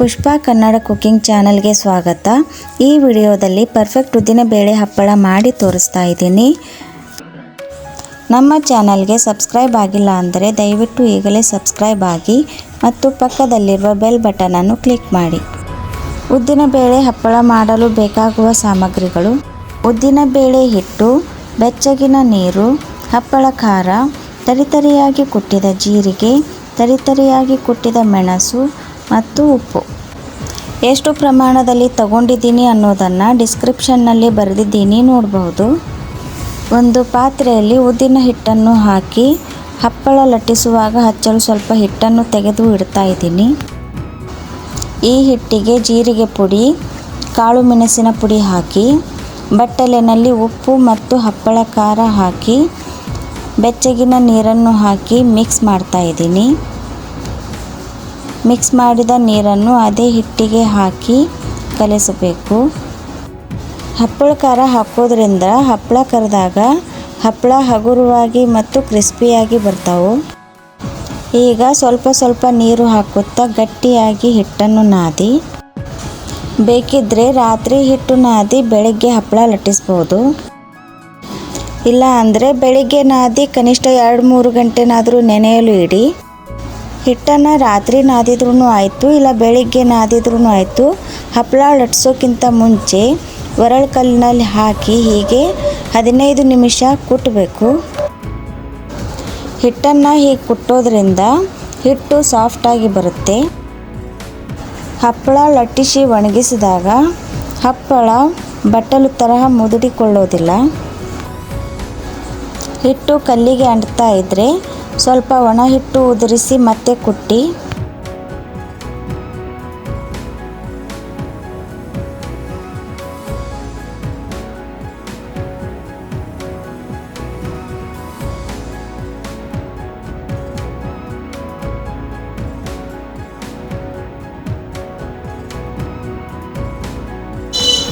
ಪುಷ್ಪ Kannada cooking ಚಾನಲ್ಗೆ ಸ್ವಾಗತ. ಈ ವಿಡಿಯೋದಲ್ಲಿ ಪರ್ಫೆಕ್ಟ್ ಉದ್ದಿನಬೇಳೆ ಹಪ್ಪಳ ಮಾಡಿ ತೋರಿಸ್ತಾ ಇದ್ದೀನಿ. ನಮ್ಮ ಚಾನಲ್ಗೆ ಸಬ್ಸ್ಕ್ರೈಬ್ ಆಗಿಲ್ಲ ಅಂದರೆ ದಯವಿಟ್ಟು ಈಗಲೇ ಸಬ್ಸ್ಕ್ರೈಬ್ ಆಗಿ ಮತ್ತು ಪಕ್ಕದಲ್ಲಿರುವ ಬೆಲ್ ಬಟನನ್ನು ಕ್ಲಿಕ್ ಮಾಡಿ. ಉದ್ದಿನ ಬೇಳೆ ಹಪ್ಪಳ ಮಾಡಲು ಬೇಕಾಗುವ ಸಾಮಗ್ರಿಗಳು, ಉದ್ದಿನ ಬೇಳೆ ಹಿಟ್ಟು, ಬೆಚ್ಚಗಿನ ನೀರು, ಹಪ್ಪಳ ಖಾರ, ತರಿತರಿಯಾಗಿ ಕುಟ್ಟಿದ ಜೀರಿಗೆ, ತರಿತರಿಯಾಗಿ ಕುಟ್ಟಿದ ಮೆಣಸು ಮತ್ತು ಉಪ್ಪು. ಎಷ್ಟು ಪ್ರಮಾಣದಲ್ಲಿ ತಗೊಂಡಿದ್ದೀನಿ ಅನ್ನೋದನ್ನು ಡಿಸ್ಕ್ರಿಪ್ಷನ್ನಲ್ಲಿ ಬರೆದಿದ್ದೀನಿ ನೋಡಬಹುದು ಒಂದು ಪಾತ್ರೆಯಲ್ಲಿ ಉದ್ದಿನ ಹಿಟ್ಟನ್ನು ಹಾಕಿ, ಹಪ್ಪಳ ಲಟ್ಟಿಸುವಾಗ ಹಚ್ಚಲು ಸ್ವಲ್ಪ ಹಿಟ್ಟನ್ನು ತೆಗೆದು ಇಡ್ತಾ ಇದ್ದೀನಿ. ಈ ಹಿಟ್ಟಿಗೆ ಜೀರಿಗೆ ಪುಡಿ, ಕಾಳು ಮೆಣಸಿನ ಪುಡಿ ಹಾಕಿ, ಬಟ್ಟಲಿನಲ್ಲಿ ಉಪ್ಪು ಮತ್ತು ಹಪ್ಪಳ ಖಾರ ಹಾಕಿ, ಬೆಚ್ಚಗಿನ ನೀರನ್ನು ಹಾಕಿ ಮಿಕ್ಸ್ ಮಾಡ್ತಾ ಇದ್ದೀನಿ. ಮಿಕ್ಸ್ ಮಾಡಿದ ನೀರನ್ನು ಅದೇ ಹಿಟ್ಟಿಗೆ ಹಾಕಿ ಕಲಿಸಬೇಕು. ಹಪ್ಪಳ ಖಾರ ಹಾಕೋದ್ರಿಂದ ಹಪ್ಪಳ ಕರೆದಾಗ ಹಪ್ಪಳ ಹಗುರವಾಗಿ ಮತ್ತು ಕ್ರಿಸ್ಪಿಯಾಗಿ ಬರ್ತಾವೆ. ಈಗ ಸ್ವಲ್ಪ ಸ್ವಲ್ಪ ನೀರು ಹಾಕುತ್ತಾ ಗಟ್ಟಿಯಾಗಿ ಹಿಟ್ಟನ್ನು ನಾದಿ. ಬೇಕಿದ್ದರೆ ರಾತ್ರಿ ಹಿಟ್ಟು ನಾದಿ ಬೆಳಗ್ಗೆ ಹಪ್ಪಳ ಲಟ್ಟಿಸ್ಬೋದು. ಇಲ್ಲ ಅಂದರೆ ಬೆಳಿಗ್ಗೆ ನಾದಿ ಕನಿಷ್ಠ ಎರಡು ಮೂರು ಗಂಟೆನಾದರೂ ನೆನೆಯಲು ಇಡಿ. ಹಿಟ್ಟನ್ನು ರಾತ್ರಿ ನಾದಿದ್ರೂ ಆಯಿತು, ಇಲ್ಲ ಬೆಳಿಗ್ಗೆ ನಾದಿದ್ರೂ ಆಯಿತು. ಹಪ್ಪಳ ಲಟ್ಸೋಕ್ಕಿಂತ ಮುಂಚೆ ಒರಳು ಕಲ್ಲಿನಲ್ಲಿ ಹಾಕಿ ಹೀಗೆ ಹದಿನೈದು ನಿಮಿಷ ಕುಟ್ಟಬೇಕು ಹಿಟ್ಟನ್ನು ಹೀಗೆ ಕುಟ್ಟೋದ್ರಿಂದ ಹಿಟ್ಟು ಸಾಫ್ಟಾಗಿ ಬರುತ್ತೆ. ಹಪ್ಪಳ ಲಟ್ಟಿಸಿ ಒಣಗಿಸಿದಾಗ ಹಪ್ಪಳ ಬಟ್ಟಲು ತರಹ ಮುದುಡಿಕೊಳ್ಳೋದಿಲ್ಲ. ಹಿಟ್ಟು ಕಲ್ಲಿಗೆ ಅಂಟ್ತಾ ಇದ್ದರೆ ಸ್ವಲ್ಪ ಒಣ ಹಿಟ್ಟು ಉದುರಿಸಿ ಮತ್ತೆ ಕುಟ್ಟಿ.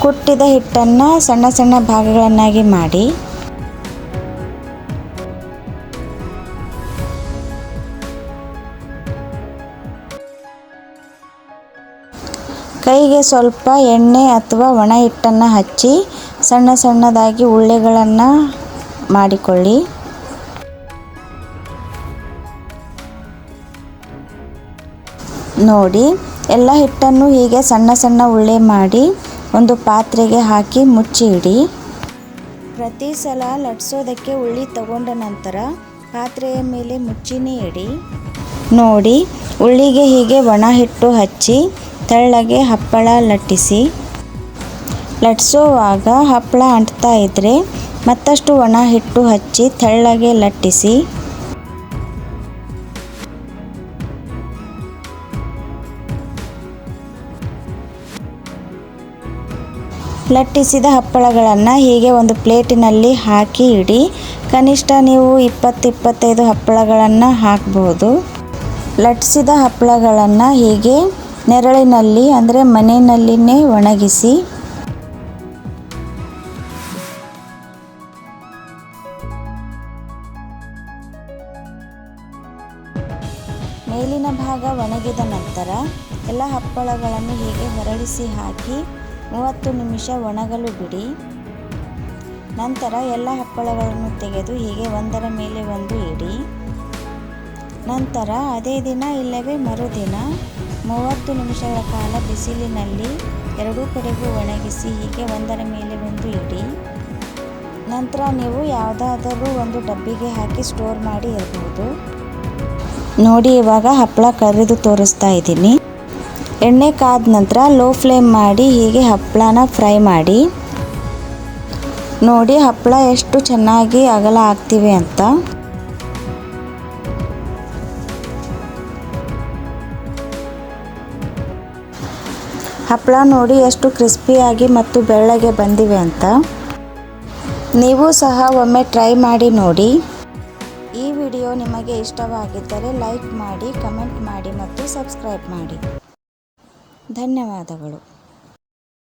ಕುಟ್ಟಿದ ಹಿಟ್ಟನ್ನು ಸಣ್ಣ ಸಣ್ಣ ಭಾಗಗಳನ್ನಾಗಿ ಮಾಡಿ. ಕೈಗೆ ಸ್ವಲ್ಪ ಎಣ್ಣೆ ಅಥವಾ ಒಣ ಹಿಟ್ಟನ್ನು ಹಚ್ಚಿ ಸಣ್ಣ ಸಣ್ಣದಾಗಿ ಉಳ್ಳೆಗಳನ್ನು ಮಾಡಿಕೊಳ್ಳಿ. ನೋಡಿ, ಎಲ್ಲ ಹಿಟ್ಟನ್ನು ಹೀಗೆ ಸಣ್ಣ ಸಣ್ಣ ಉಳ್ಳೆ ಮಾಡಿ ಒಂದು ಪಾತ್ರೆಗೆ ಹಾಕಿ ಮುಚ್ಚಿ ಇಡಿ ಪ್ರತಿ ಸಲ ಲಟ್ಸೋದಕ್ಕೆ ಉಳ್ಳಿ ತಗೊಂಡ ನಂತರ ಪಾತ್ರೆಯ ಮೇಲೆ ಮುಚ್ಚಿನೇ ಇಡಿ. ನೋಡಿ, ಉಳ್ಳಿಗೆ ಹೀಗೆ ಒಣ ಹಿಟ್ಟು ಹಚ್ಚಿ, ತೆಳ್ಳಗೆ ಹಪ್ಪಳ ಲಟ್ಟಿಸಿ. ಲಟ್ಸೋವಾಗ ಹಪ್ಪಳ ಅಂಟ್ತಾ ಇದ್ದರೆ ಮತ್ತಷ್ಟು ಒಣ ಹಿಟ್ಟು ಹಚ್ಚಿ ತೆಳ್ಳಗೆ ಲಟ್ಟಿಸಿ. ಲಟ್ಟಿಸಿದ ಹಪ್ಪಳಗಳನ್ನು ಹೀಗೆ ಒಂದು ಪ್ಲೇಟಿನಲ್ಲಿ ಹಾಕಿ ಇಡಿ. ಕನಿಷ್ಠ ನೀವು ಇಪ್ಪತ್ತು ಇಪ್ಪತ್ತೈದು ಹಪ್ಪಳಗಳನ್ನು ಹಾಕ್ಬೋದು. ಲಟ್ಟಿಸಿದ ಹಪ್ಪಳಗಳನ್ನು ಹೀಗೆ ನೆರಳಿನಲ್ಲಿ, ಅಂದರೆ ಮನೆಯಲ್ಲಿನೇ ಒಣಗಿಸಿ. ಮೇಲಿನ ಭಾಗ ಒಣಗಿದ ನಂತರ ಎಲ್ಲ ಹಪ್ಪಳಗಳನ್ನು ಹೀಗೆ ಹೊರಳಿಸಿ ಹಾಕಿ ಮೂವತ್ತು ನಿಮಿಷ ಒಣಗಲು ಬಿಡಿ. ನಂತರ ಎಲ್ಲ ಹಪ್ಪಳಗಳನ್ನು ತೆಗೆದು ಹೀಗೆ ಒಂದರ ಮೇಲೆ ಒಂದು ಇಡಿ. ನಂತರ ಅದೇ ದಿನ ಇಲ್ಲವೇ ಮರುದಿನ ಮೂವತ್ತು ನಿಮಿಷಗಳ ಕಾಲ ಬಿಸಿಲಿನಲ್ಲಿ ಎರಡೂ ಕಡೆಗೂ ಒಣಗಿಸಿ ಹೀಗೆ ಒಂದರ ಮೇಲೆ ಒಂದು ಇಡಿ. ನಂತರ ನೀವು ಯಾವುದಾದರೂ ಒಂದು ಡಬ್ಬಿಗೆ ಹಾಕಿ ಸ್ಟೋರ್ ಮಾಡಿ ಇರಬಹುದು. ನೋಡಿ, ಇವಾಗ ಹಪ್ಪಳ ಕರಿದು ತೋರಿಸ್ತಾ ಇದ್ದೀನಿ. ಎಣ್ಣೆ ಕಾದ ನಂತರ ಲೋ ಫ್ಲೇಮ್ ಮಾಡಿ ಹೀಗೆ ಹಪ್ಪಳನ ಫ್ರೈ ಮಾಡಿ. ನೋಡಿ, ಹಪ್ಪಳ ಎಷ್ಟು ಚೆನ್ನಾಗಿ ಅಗಲ ಆಗ್ತಿವೆ ಅಂತ. ಹಪ್ಪಳ ನೋಡಿ ಎಷ್ಟು ಕ್ರಿಸ್ಪಿಯಾಗಿ ಮತ್ತು ಬೆಳ್ಳಗೆ ಬಂದಿವೆ ಅಂತ. ನೀವು ಸಹ ಒಮ್ಮೆ ಟ್ರೈ ಮಾಡಿ ನೋಡಿ. ಈ ವಿಡಿಯೋ ನಿಮಗೆ ಇಷ್ಟವಾಗಿದ್ದರೆ ಲೈಕ್ ಮಾಡಿ ಕಮೆಂಟ್ ಮಾಡಿ ಮತ್ತು ಸಬ್ಸ್ಕ್ರೈಬ್ ಮಾಡಿ. ಧನ್ಯವಾದಗಳು.